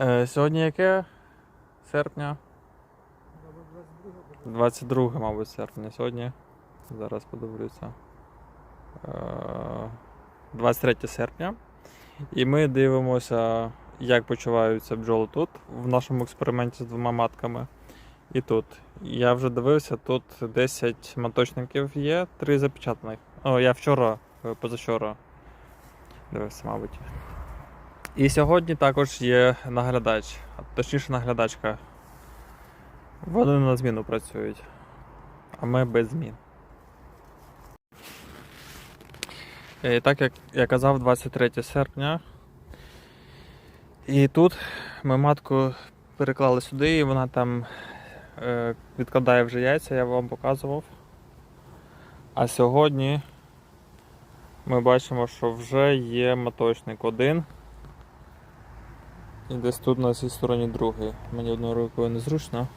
Е, сьогодні яке серпня? 22, мабуть, серпня сьогодні. Зараз подивлюся. Е, 23 серпня. І ми дивимося, як почуваються бджоли тут, в нашому експерименті з двома матками. І тут. Я вже дивився, тут 10 маточників є, 3 запечатаних. О, я вчора, позавчора дивився, мабуть. І сьогодні також є наглядач, точніше наглядачка. Вони на зміну працюють, а ми без змін. І так як я казав, 23 серпня. І тут ми матку переклали сюди, і вона там е, відкладає вже яйця, я вам показував. А сьогодні ми бачимо, що вже є маточник один. І десь тут на цій стороні другий. Мені одною рукою незручно.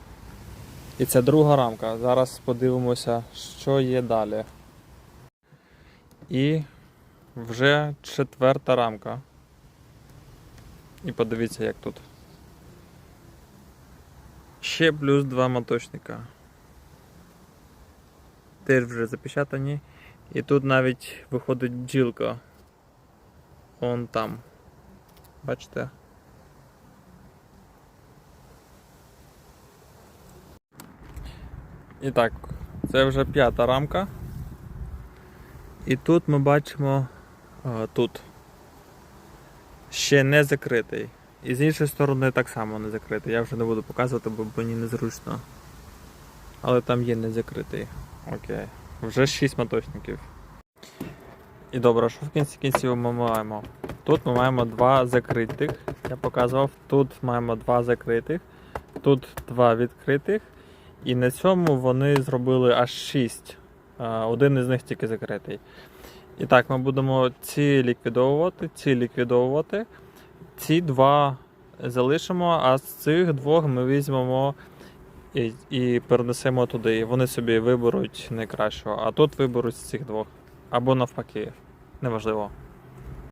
І це друга рамка. Зараз подивимося, що є далі. І вже четверта рамка. І подивіться, як тут. Ще плюс два моточника. Теж вже запечатані. І тут навіть виходить бджілка. Он там. Бачите? І так, це вже п'ята рамка. І тут ми бачимо а, тут ще не закритий. І з іншої сторони так само не закритий. Я вже не буду показувати, бо мені незручно. Але там є не закритий. Окей. Вже 6 моточників. І добре, що в кінці кінців ми маємо? Тут ми маємо два закритих. Я показував. Тут маємо два закритих, тут два відкритих. І на цьому вони зробили аж 6. Один із них тільки закритий. І так, ми будемо ці ліквідовувати, ці ліквідовувати. Ці два залишимо, а з цих двох ми візьмемо і, і перенесемо туди. І вони собі виберуть найкращого, а тут виберуть з цих двох. Або навпаки. Неважливо.